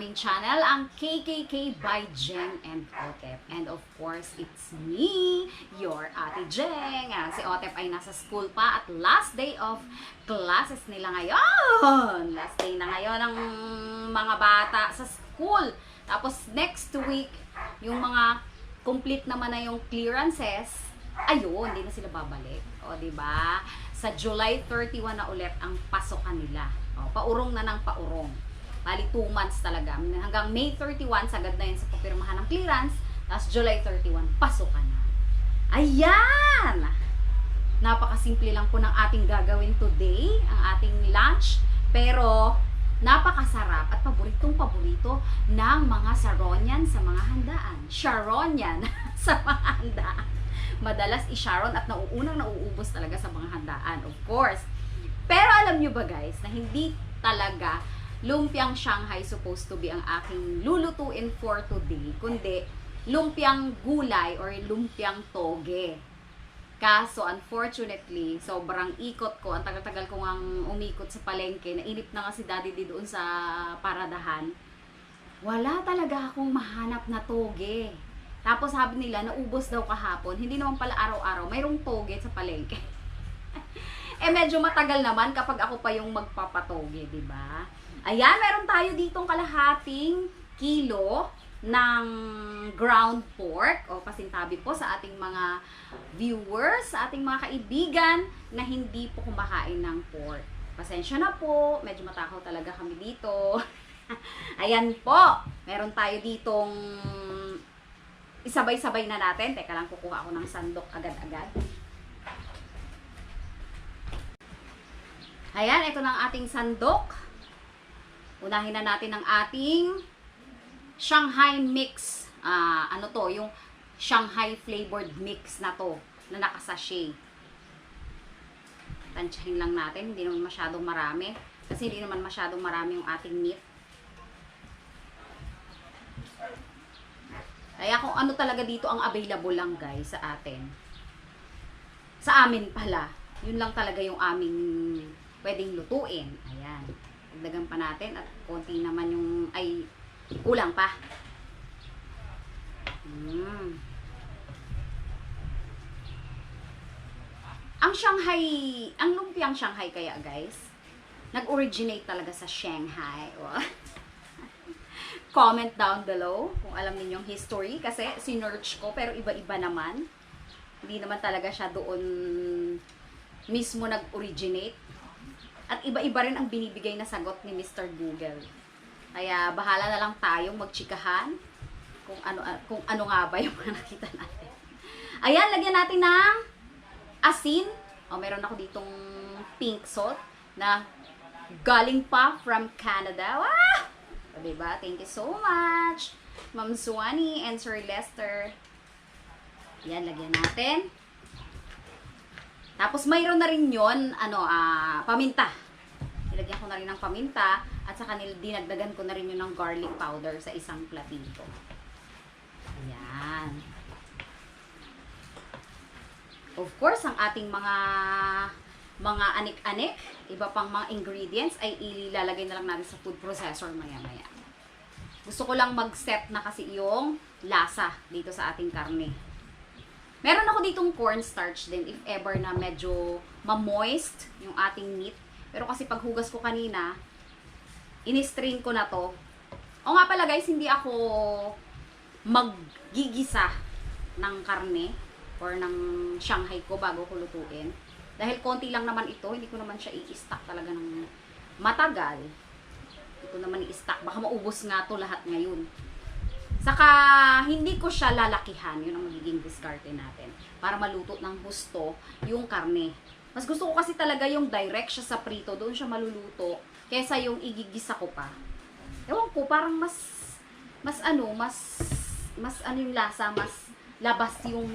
aming channel, ang KKK by Jeng and Otep. And of course, it's me, your Ate Jeng. Ah, si Otep ay nasa school pa at last day of classes nila ngayon. Last day na ngayon ng mga bata sa school. Tapos next week, yung mga complete naman na yung clearances, ayun, hindi na sila babalik. O, di ba? Sa July 31 na ulit ang pasokan nila. O, paurong na ng paurong. Bali, 2 months talaga. Hanggang May 31, sagad na yun sa papirmahan ng clearance. Tapos July 31, pasokan na. Ayan! Napakasimple lang po ng ating gagawin today, ang ating lunch. Pero, napakasarap at paboritong paborito ng mga Saronian sa mga handaan. Sharonian sa mga handaan. Madalas i-Sharon at nauunang nauubos talaga sa mga handaan, of course. Pero alam nyo ba guys, na hindi talaga lumpiang Shanghai supposed to be ang aking lulutuin for today, kundi lumpiang gulay or lumpiang toge. Kaso, unfortunately, sobrang ikot ko. Ang tagal-tagal ko ngang umikot sa palengke. Nainip na nga si daddy di doon sa paradahan. Wala talaga akong mahanap na toge. Tapos sabi nila, naubos daw kahapon. Hindi naman pala araw-araw. Mayroong toge sa palengke. eh, medyo matagal naman kapag ako pa yung magpapatoge, di ba? Ayan, meron tayo ditong kalahating kilo ng ground pork o pasintabi po sa ating mga viewers, sa ating mga kaibigan na hindi po kumakain ng pork. Pasensya na po, medyo matakaw talaga kami dito. Ayan po, meron tayo ditong isabay-sabay na natin. Teka lang, kukuha ako ng sandok agad-agad. Ayan, ito na ating sandok. Unahin na natin ang ating Shanghai mix. Ah, ano to, yung Shanghai flavored mix na to, na nakasashay. Tansyahin lang natin, hindi naman masyadong marami. Kasi hindi naman masyadong marami yung ating meat. Kaya kung ano talaga dito ang available lang guys sa atin. Sa amin pala, yun lang talaga yung aming pwedeng lutuin. Ayan. Dagdagan pa natin at konti naman yung, ay, kulang pa. Mm. Ang Shanghai, ang lumpiang Shanghai kaya guys, nag-originate talaga sa Shanghai. Comment down below kung alam ninyong history kasi sinerch ko pero iba-iba naman. Hindi naman talaga siya doon mismo nag-originate. At iba-iba rin ang binibigay na sagot ni Mr. Google. Kaya bahala na lang tayong magchikahan kung ano kung ano nga ba yung mga nakita natin. Ayan, lagyan natin ng asin. O, meron ako ditong pink salt na galing pa from Canada. Wah! O, diba? Thank you so much. Ma'am Suwani and Sir Lester. Yan, lagyan natin. Tapos mayroon na rin yon ano, ah, paminta. Nilagyan ko na rin ng paminta at saka dinagdagan ko na rin yun ng garlic powder sa isang platito. Ayan. Of course, ang ating mga mga anik-anik, iba pang mga ingredients ay ilalagay na lang natin sa food processor maya-maya. Gusto ko lang mag-set na kasi yung lasa dito sa ating karne. Meron ako ditong cornstarch din if ever na medyo ma-moist yung ating meat. Pero kasi paghugas ko kanina, ini-strain ko na to. O nga pala guys, hindi ako maggigisa ng karne or ng Shanghai ko bago ko lutuin. Dahil konti lang naman ito, hindi ko naman siya i-stack talaga ng matagal. Ko naman i-stack. Baka maubos nga to lahat ngayon. Saka, hindi ko siya lalakihan. Yun ang magiging diskarte natin. Para maluto ng gusto yung karne. Mas gusto ko kasi talaga yung direct siya sa prito. Doon siya maluluto. Kesa yung igigisa ko pa. Ewan ko, parang mas, mas ano, mas, mas ano yung lasa, mas labas yung,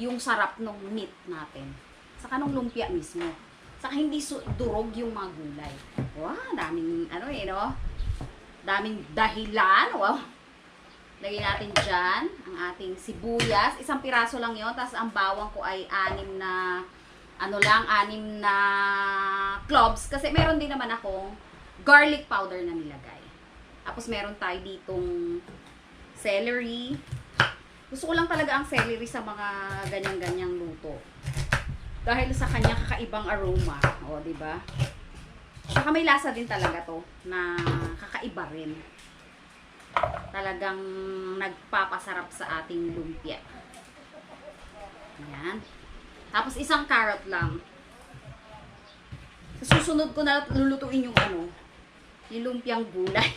yung sarap ng meat natin. Saka nung lumpia mismo. Saka hindi durog yung mga gulay. Wow, daming, ano eh, no? Daming dahilan. Wow. Lagyan natin dyan ang ating sibuyas. Isang piraso lang yon Tapos ang bawang ko ay anim na, ano lang, anim na cloves. Kasi meron din naman akong garlic powder na nilagay. Tapos meron tayo ditong celery. Gusto ko lang talaga ang celery sa mga ganyang-ganyang luto. Dahil sa kanya kakaibang aroma. O, ba? Saka may lasa din talaga to na kakaiba rin. Talagang nagpapasarap sa ating lumpia. Ayan. Tapos isang carrot lang. Sa susunod ko na lulutuin yung ano, yung lumpiang gulay.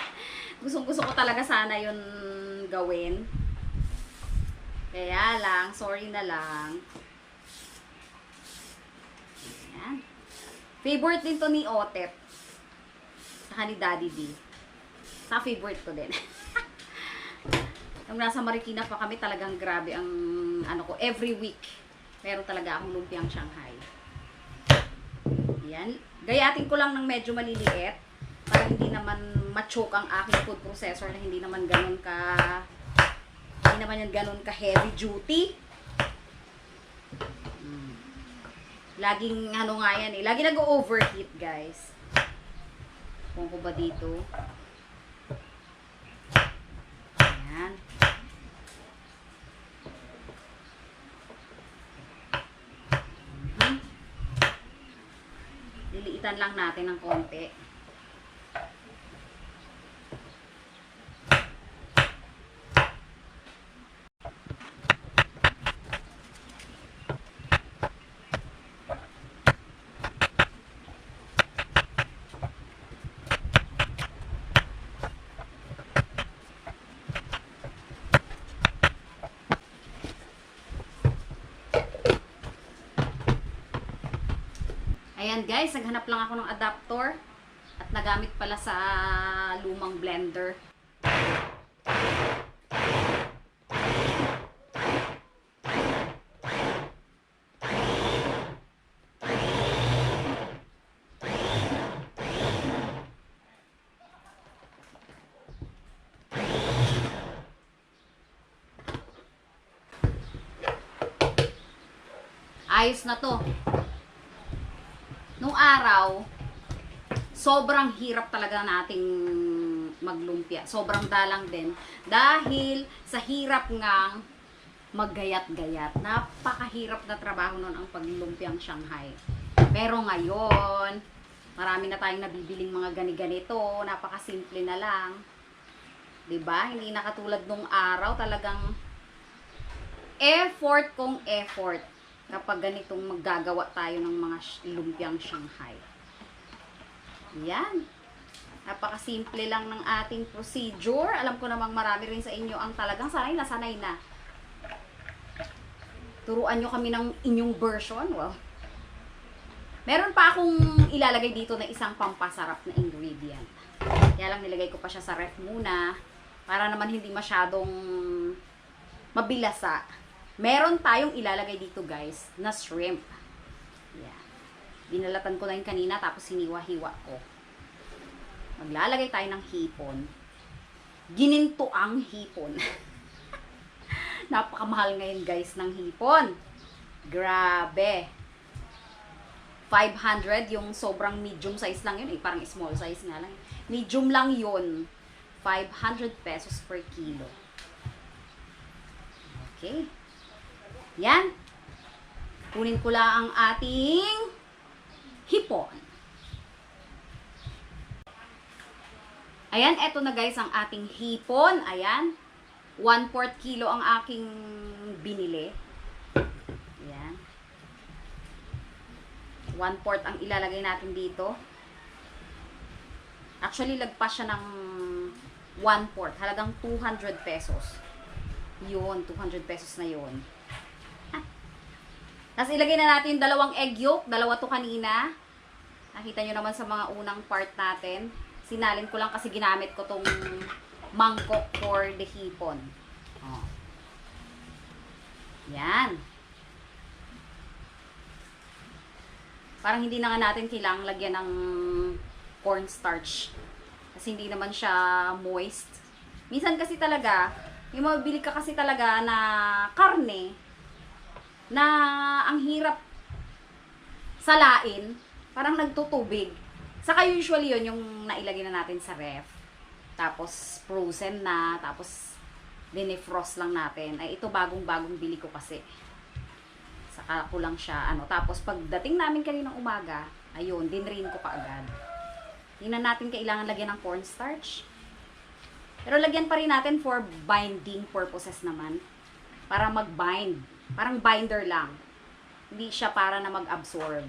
Gustong gusto ko talaga sana yun gawin. Kaya lang, sorry na lang. Ayan. Favorite din to ni Otep. Saka ni Daddy D. Sa favorite ko din. Nung nasa Marikina pa kami, talagang grabe ang ano ko, every week. Meron talaga akong lumpiang Shanghai. Yan. Gayatin ko lang ng medyo maliliit para hindi naman ma-choke ang aking food processor na hindi naman ganun ka hindi naman yan ganun ka heavy duty. Mm. Laging ano nga yan eh. Lagi nag-overheat guys. Kung ko ba dito. Ayan. Mhm. Liliitan lang natin ng konti. Guys, naghanap lang ako ng adapter at nagamit pala sa lumang blender. Ayos na to. Nung araw, sobrang hirap talaga nating maglumpia. Sobrang dalang din. Dahil sa hirap ngang maggayat-gayat. Napakahirap na trabaho nun ang paglumpiang Shanghai. Pero ngayon, marami na tayong nabibiling mga gani-ganito. Napakasimple na lang. ba? Hindi na katulad nung araw, talagang effort kong effort kapag ganitong maggagawa tayo ng mga lumpiang Shanghai. Yan. Napakasimple lang ng ating procedure. Alam ko namang marami rin sa inyo ang talagang sanay na sanay na. Turuan nyo kami ng inyong version. Well, meron pa akong ilalagay dito na isang pampasarap na ingredient. Kaya lang nilagay ko pa siya sa ref muna para naman hindi masyadong mabilasa. Meron tayong ilalagay dito guys na shrimp. Yeah. Binalatan ko na yun kanina tapos hiniwa-hiwa ko. Maglalagay tayo ng hipon. Gininto ang hipon. Napakamahal ngayon guys ng hipon. Grabe. 500 yung sobrang medium size lang yun eh. Parang small size nga lang. Medium lang yun. 500 pesos per kilo. Okay. Yan. Kunin ko lang ang ating hipon. Ayan, eto na guys ang ating hipon. Ayan. 1 4 kilo ang aking binili. Ayan. 1 4 ang ilalagay natin dito. Actually, lagpas siya ng 1 4 Halagang 200 pesos. Yun, 200 pesos na yun. Tapos ilagay na natin dalawang egg yolk. Dalawa to kanina. Nakita nyo naman sa mga unang part natin. Sinalin ko lang kasi ginamit ko tong mangkok for the hipon. Oh. Yan. Parang hindi na nga natin kailangang lagyan ng cornstarch. Kasi hindi naman siya moist. Minsan kasi talaga, yung mabili ka kasi talaga na karne, na ang hirap salain, parang nagtutubig. Saka usually yon yung nailagay na natin sa ref. Tapos frozen na, tapos dinefrost lang natin. Ay ito bagong-bagong bili ko kasi. Saka ko lang siya ano. Tapos pagdating namin kaninang umaga, ayun, dinrain ko pa agad. Na natin kailangan lagyan ng cornstarch. Pero lagyan pa rin natin for binding purposes naman. Para mag-bind. Parang binder lang. Hindi siya para na mag-absorb.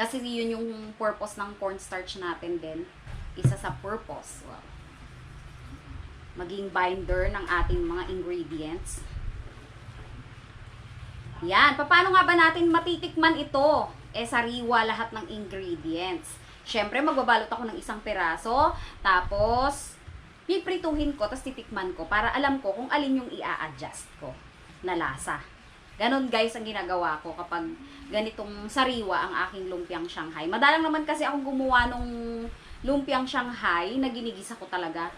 Kasi yun yung purpose ng cornstarch natin din. Isa sa purpose. Wow. Maging binder ng ating mga ingredients. Yan. Paano nga ba natin matitikman ito? Eh, sariwa lahat ng ingredients. Siyempre, magbabalot ako ng isang peraso. Tapos, piprituhin ko, tapos titikman ko para alam ko kung alin yung i-a-adjust ko na lasa. Ganon guys ang ginagawa ko kapag ganitong sariwa ang aking lumpiang Shanghai. Madalang naman kasi akong gumawa nung lumpiang Shanghai na ginigisa ko talaga.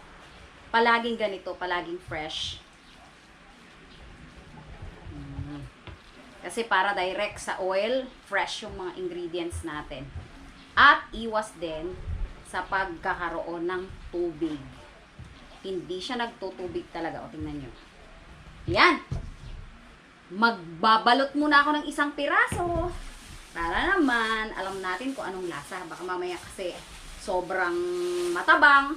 Palaging ganito, palaging fresh. Kasi para direct sa oil, fresh yung mga ingredients natin. At iwas din sa pagkakaroon ng tubig. Hindi siya nagtutubig talaga. O, tingnan nyo. Yan. Magbabalot muna ako ng isang piraso. Para naman, alam natin kung anong lasa. Baka mamaya kasi sobrang matabang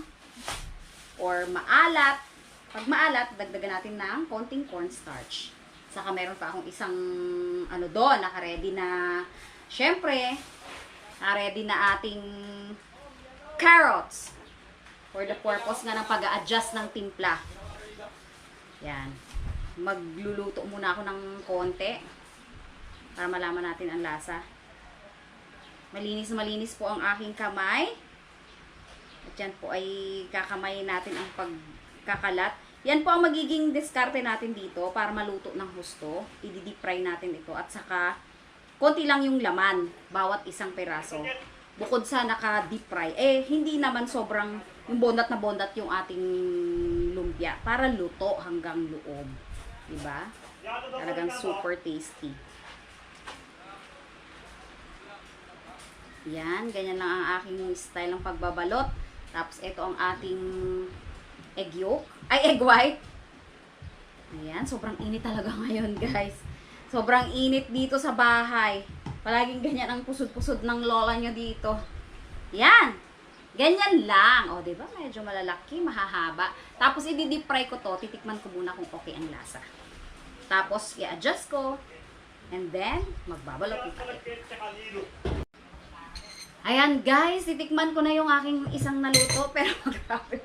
or maalat. Pag maalat, dagdagan natin ng konting cornstarch. Saka meron pa akong isang ano doon, naka-ready na, syempre, naka-ready na ating carrots for the purpose nga ng pag-a-adjust ng timpla. Yan. Magluluto muna ako ng konti para malaman natin ang lasa. Malinis malinis po ang aking kamay. At yan po ay kakamayin natin ang pagkakalat. Yan po ang magiging diskarte natin dito para maluto ng husto. I-deep fry natin ito at saka konti lang yung laman bawat isang peraso. Bukod sa naka-deep fry, eh hindi naman sobrang yung bondat na bondat yung ating lumpia para luto hanggang loob. 'Di ba? Talagang super tasty. Yan, ganyan lang ang aking style ng pagbabalot. Tapos ito ang ating egg yolk. Ay, egg white. Ayan, sobrang init talaga ngayon, guys. Sobrang init dito sa bahay. Palaging ganyan ang pusod-pusod ng lola nyo dito. Yan. Ganyan lang. O, di ba? Medyo malalaki, mahahaba. Tapos, i-deep fry ko to. Titikman ko muna kung okay ang lasa. Tapos, i-adjust ko. And then, magbabalot ko tayo. Ayan, guys. Titikman ko na yung aking isang naluto. Pero, grabe.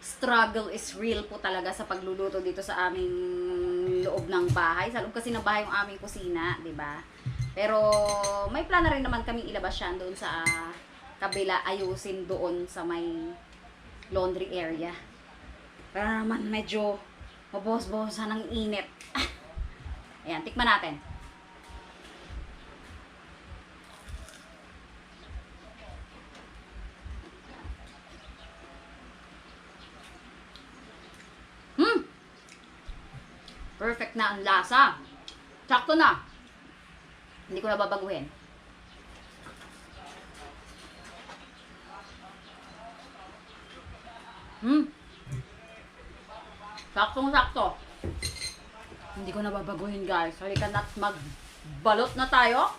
Struggle is real po talaga sa pagluluto dito sa aming loob ng bahay. Sa loob kasi ng bahay yung aming kusina, di ba? Pero may plan na rin naman kaming ilabas yan doon sa kabila, ayusin doon sa may laundry area. Para naman medyo mabos-bosan ng init. Ayan, tikman natin. Hmm! Perfect na ang lasa. Sakto na. Hindi ko na babaguhin. Hmm. Saktong sakto. Hindi ko na babaguhin guys. Halika na magbalot na tayo.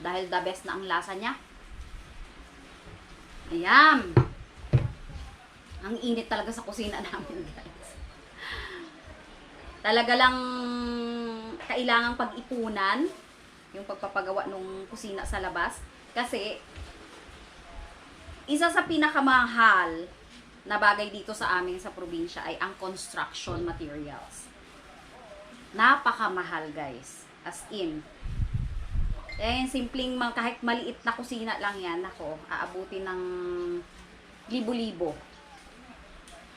Dahil the best na ang lasa niya. Ayan. Ang init talaga sa kusina namin guys. Talaga lang kailangang pag-ipunan yung pagpapagawa ng kusina sa labas. Kasi isa sa pinakamahal na bagay dito sa amin sa probinsya ay ang construction materials. Napakamahal guys. As in. Eh, simpleng mga kahit maliit na kusina lang yan, ako, aabutin ng libo-libo.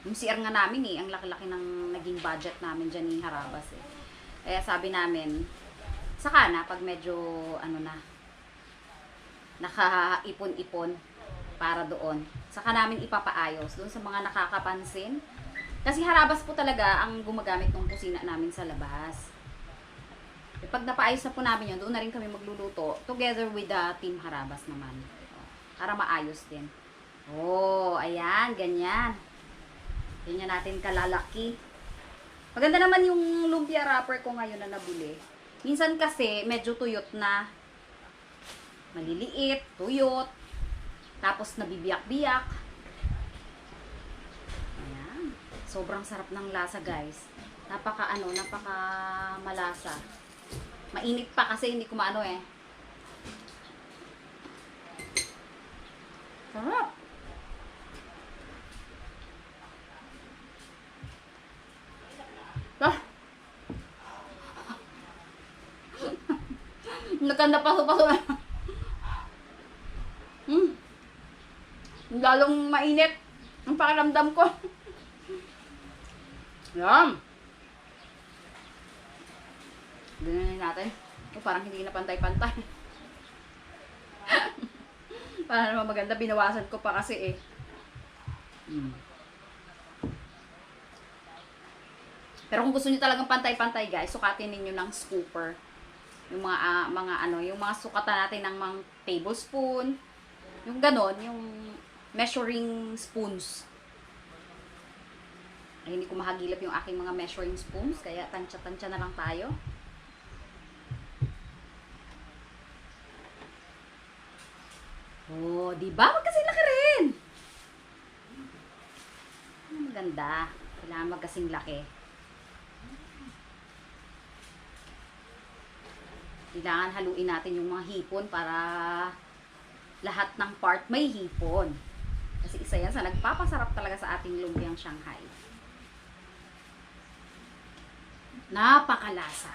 Yung CR nga namin eh, ang laki-laki ng naging budget namin dyan ni Harabas eh. Kaya sabi namin, saka na pag medyo ano na, nakaipon-ipon para doon. Saka namin ipapaayos doon sa mga nakakapansin. Kasi Harabas po talaga ang gumagamit ng kusina namin sa labas. E pag napaayos na po namin yun, doon na rin kami magluluto together with the team Harabas naman. Para maayos din. Oh, ayan, ganyan. Ganyan natin kalalaki. Maganda naman yung lumpia wrapper ko ngayon na nabili. Minsan kasi medyo tuyot na. Maliliit, tuyot. Tapos nabibiyak-biyak. Ayan. Sobrang sarap ng lasa, guys. Napaka ano, napaka malasa. Mainit pa kasi hindi ko maano eh. Sarap. Ah. Nagkanda paso-paso na. Hmm. Lalong mainit ang pakiramdam ko. Yan. Ganyan natin. O, parang hindi na pantay-pantay. Para naman maganda, binawasan ko pa kasi eh. Hmm. Pero kung gusto niyo talagang pantay-pantay guys, sukatin ninyo ng scooper. Yung mga ah, mga ano, yung mga sukatan natin ng mga tablespoon. Yung ganon, yung measuring spoons. Ay, hindi ko mahagilap yung aking mga measuring spoons, kaya tansya-tansya na lang tayo. Oh, di ba? Magkasing laki rin. Maganda. Kailangan magkasing laki. Kailangan haluin natin yung mga hipon para lahat ng part may hipon. Kasi isa yan sa nagpapasarap talaga sa ating lumpiang Shanghai. Napakalasa.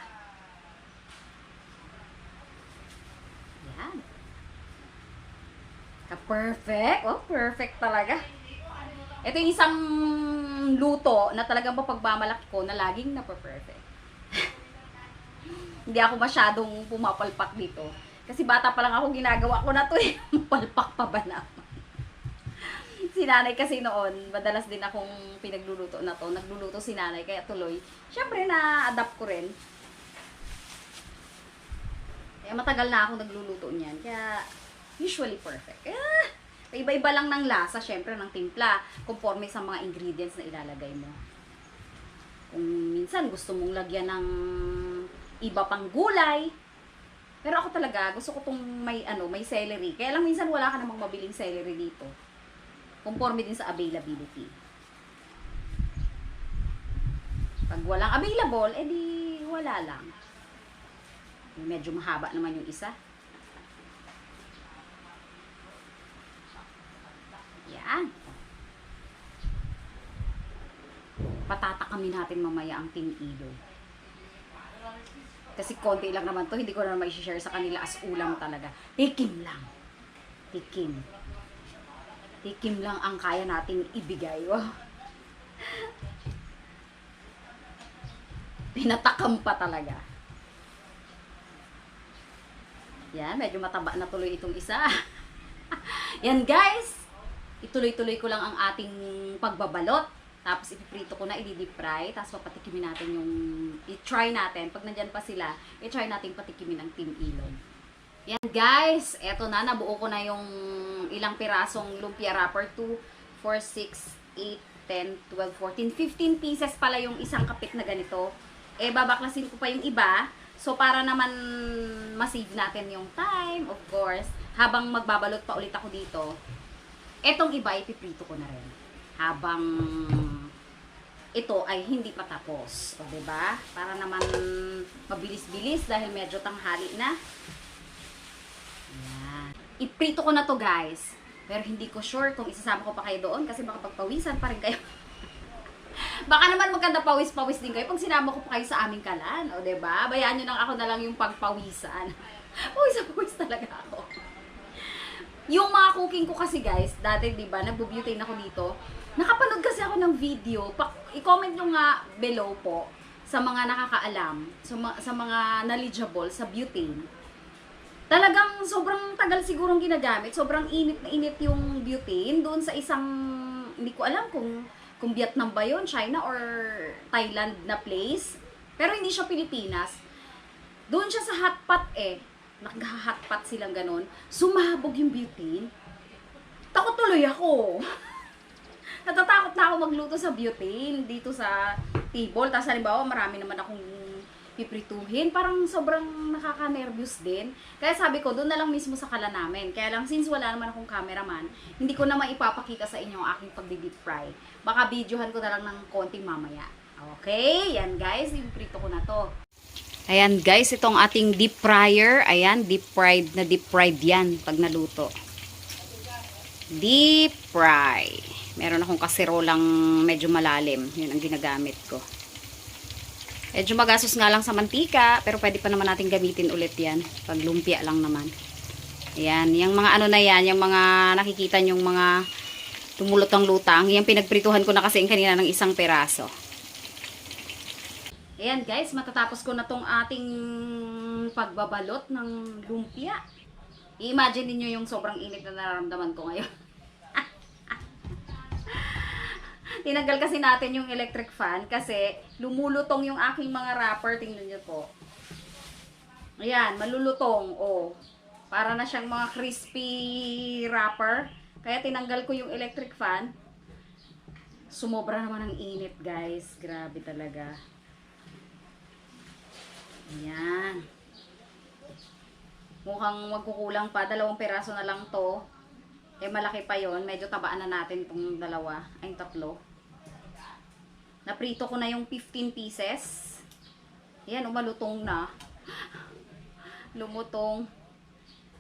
Yan. Ka-perfect. Oh, perfect talaga. Ito yung isang luto na talagang mapagmamalaki ko na laging na-perfect. Hindi ako masyadong pumapalpak dito. Kasi bata pa lang ako ginagawa ko na to eh. Palpak pa ba na? si nanay kasi noon, madalas din akong pinagluluto na to. Nagluluto si nanay, kaya tuloy. Siyempre, na-adapt ko rin. Kaya matagal na akong nagluluto niyan. Kaya, usually perfect. Kaya, iba-iba lang ng lasa, syempre, ng timpla. Conforme sa mga ingredients na ilalagay mo. Kung minsan gusto mong lagyan ng iba pang gulay, pero ako talaga, gusto ko tong may, ano, may celery. Kaya lang minsan wala ka namang mabiling celery dito. Conforme din sa availability. Pag walang available, edi wala lang. Medyo mahaba naman yung isa. Yan. Patatakamin natin mamaya ang Team Ilo. Kasi konti lang naman to, hindi ko na naman i-share sa kanila as ulam talaga. Tikim lang. Tikim. Tikim lang ang kaya nating ibigay. Pinatakam pa talaga. Yan, medyo mataba na tuloy itong isa. Yan guys, ituloy-tuloy ko lang ang ating pagbabalot. Tapos ipiprito ko na, i-deep fry. Tapos papatikimin natin yung, i-try natin. Pag nandyan pa sila, i-try natin patikimin ang Team Ilog. Yan guys, eto na, nabuo ko na yung ilang pirasong lumpia wrapper. 2, 4, 6, 8, 10, 12, 14, 15 pieces pala yung isang kapit na ganito. Eh, babaklasin ko pa yung iba. So, para naman masave natin yung time, of course, habang magbabalot pa ulit ako dito, etong iba, ipiprito ko na rin. Habang ito ay hindi pa tapos. O, ba? Para naman mabilis-bilis dahil medyo tanghali na. Yan. Iprito ko na to guys. Pero hindi ko sure kung isasama ko pa kayo doon kasi baka pagpawisan pa rin kayo. baka naman maganda pawis-pawis din kayo pag sinama ko pa kayo sa aming kalan. O, ba? Bayaan nyo lang ako na lang yung pagpawisan. Pawis-pawis talaga ako. Yung mga cooking ko kasi guys, dati 'di ba, nagbo-butane ako dito. Nakapanood kasi ako ng video. I-comment nyo nga below po sa mga nakakaalam, sa, sa mga knowledgeable sa butane. Talagang sobrang tagal sigurong ginagamit. Sobrang init na init yung butane doon sa isang, hindi ko alam kung, kung Vietnam ba yun, China or Thailand na place. Pero hindi siya Pilipinas. Doon siya sa hotpot eh. Nag-hotpot silang ganun. Sumabog yung butane. Takot tuloy ako. Natatakot na ako magluto sa butane dito sa table. Tapos halimbawa, marami naman akong piprituhin. Parang sobrang nakaka-nervous din. Kaya sabi ko, doon na lang mismo sa kala namin. Kaya lang, since wala naman akong cameraman, hindi ko na maipapakita sa inyo ang aking pagdi-deep fry. Baka videohan ko na lang ng konting mamaya. Okay, yan guys, iprito ko na to. Ayan guys, itong ating deep fryer. Ayan, deep fried na deep fried yan pag naluto. Deep fry. Meron akong kaserolang medyo malalim. Yun ang ginagamit ko. Medyo magastos nga lang sa mantika, pero pwede pa naman natin gamitin ulit yan. Pag lumpia lang naman. Ayan, yung mga ano na yan, yung mga nakikita yung mga tumulutang-lutang. Yan pinagprituhan ko na kasi kanina ng isang peraso. Ayan guys, matatapos ko na tong ating pagbabalot ng lumpia. I-imagine niyo yung sobrang init na nararamdaman ko ngayon. Tinanggal kasi natin yung electric fan kasi lumulutong yung aking mga wrapper. Tingnan niyo po. Ayan, malulutong. Oh. Para na siyang mga crispy wrapper. Kaya tinanggal ko yung electric fan. Sumobra naman ang init, guys. Grabe talaga. Ayan. Mukhang magkukulang pa. Dalawang peraso na lang to. Eh, malaki pa yon Medyo tabaan na natin itong dalawa. Ay, tatlo. Naprito ko na yung 15 pieces. Ayan, umalutong na. Lumutong.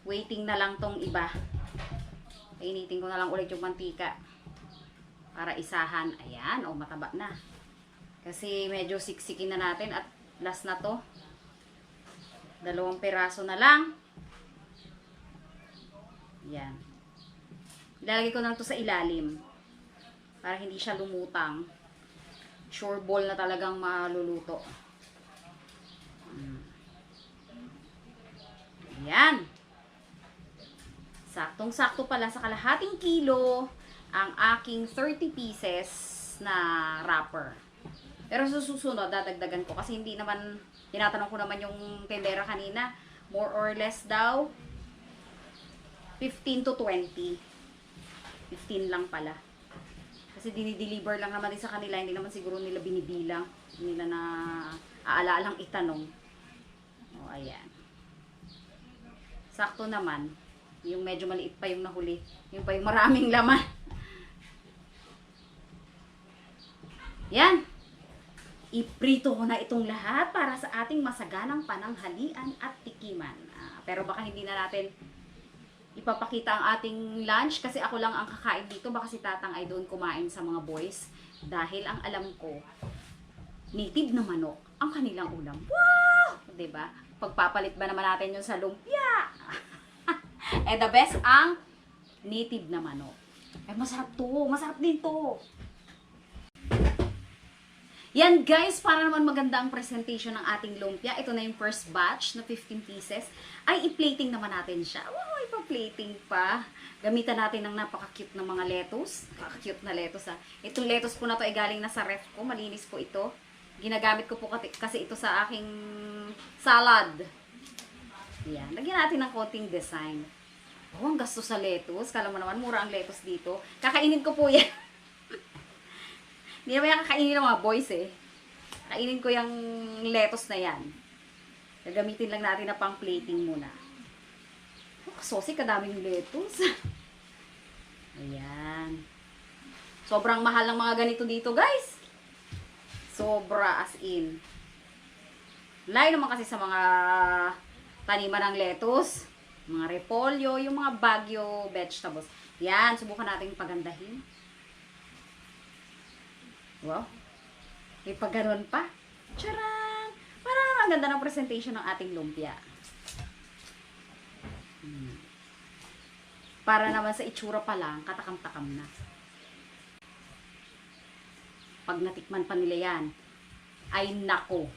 Waiting na lang tong iba. Painitin ko na lang ulit yung mantika. Para isahan. Ayan, o mataba na. Kasi medyo siksikin na natin at last na to. Dalawang peraso na lang. Yan. Ilalagay ko na to sa ilalim. Para hindi siya lumutang. Sure ball na talagang maluluto. Mm. Yan. Saktong-sakto pala sa kalahating kilo ang aking 30 pieces na wrapper. Pero sa susunod, dadagdagan ko kasi hindi naman, tinatanong ko naman yung tendera kanina, more or less daw, 15 to 20. 15 lang pala. Kasi dinideliver lang naman din sa kanila, hindi naman siguro nila binibilang. Nila na aalalang itanong. O, ayan. Sakto naman. Yung medyo maliit pa yung nahuli. Yung pa yung maraming laman. Yan. Iprito ko na itong lahat para sa ating masaganang pananghalian at tikiman. Ah, pero baka hindi na natin ipapakita ang ating lunch kasi ako lang ang kakain dito. Baka si Tatang ay doon kumain sa mga boys. Dahil ang alam ko, native na manok ang kanilang ulam. Wow! ba? Pagpapalit ba naman natin yun sa lumpia? eh the best ang native na manok. Eh masarap to. Masarap din to. Yan guys, para naman maganda ang presentation ng ating lumpia. Ito na yung first batch na 15 pieces. Ay, i-plating naman natin siya. Wow, ipa-plating pa. Gamitan natin ng napaka-cute na mga lettuce. Napaka-cute na lettuce ha. Itong lettuce po na to ay galing na sa ref ko. Malinis po ito. Ginagamit ko po kasi- kasi ito sa aking salad. Yan. Lagyan natin ng konting design. Oh, ang gasto sa lettuce. Kala mo naman, mura ang lettuce dito. Kakainin ko po yan. Hindi naman yan kakainin ng mga boys eh. Kainin ko yung lettuce na yan. Gagamitin lang natin na pang plating muna. Oh, kasosi, kadaming lettuce. Ayan. Sobrang mahal ng mga ganito dito, guys. Sobra as in. Layo naman kasi sa mga taniman ng lettuce, mga repolyo, yung mga bagyo vegetables. Yan, subukan natin pagandahin. Wow. May pag ganun pa. Charang! Parang ang ganda ng presentation ng ating lumpia. Hmm. Para naman sa itsura pa lang, katakam-takam na. Pag natikman pa nila yan, ay nako.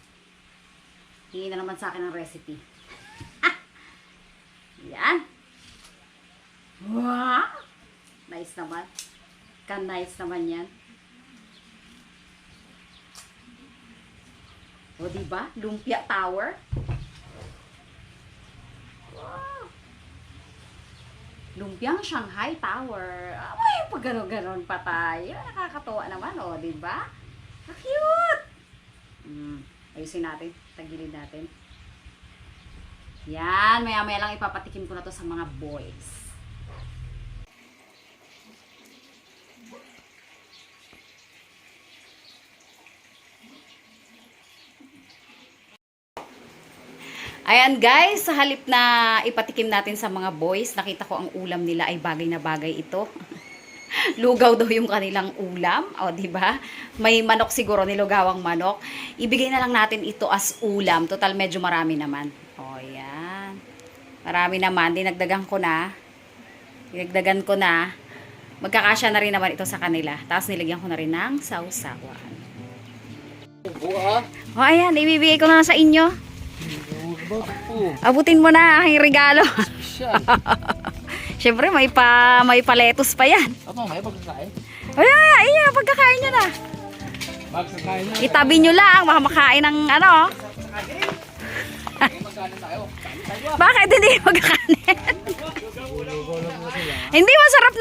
Hingi na naman sa akin ng recipe. yan. Wow! Nice naman. Ka-nice naman yan. O, di ba? Lumpia Tower. Wow. Lumpiang Shanghai Tower. Ay, pag gano'n-gano'n pa tayo. Nakakatawa naman, oh, o, di ba? Cute! Mm. Ayusin natin. Tagilid natin. Yan, maya-maya lang ipapatikim ko na to sa mga boys. Ayan guys, sa halip na ipatikim natin sa mga boys, nakita ko ang ulam nila ay bagay na bagay ito. Lugaw daw yung kanilang ulam, o di ba? May manok siguro, nilugawang manok. Ibigay na lang natin ito as ulam. Total medyo marami naman. O yan. Marami naman, dinagdagan ko na. Dinagdagan ko na. Magkakasya na rin naman ito sa kanila. Tapos nilagyan ko na rin ng sausawan. Buha. O ayan, ibibigay ko na sa inyo. Bago. Abutin mo na ang aking regalo. Siya. Siyempre, may pa may paletos pa yan. Apa, may pagkakain? Ay, ay, ay, pagkakain nyo na. Pagkakain na. Itabi nyo lang, baka makain ng ano. Bakit hindi magkakain? hindi masarap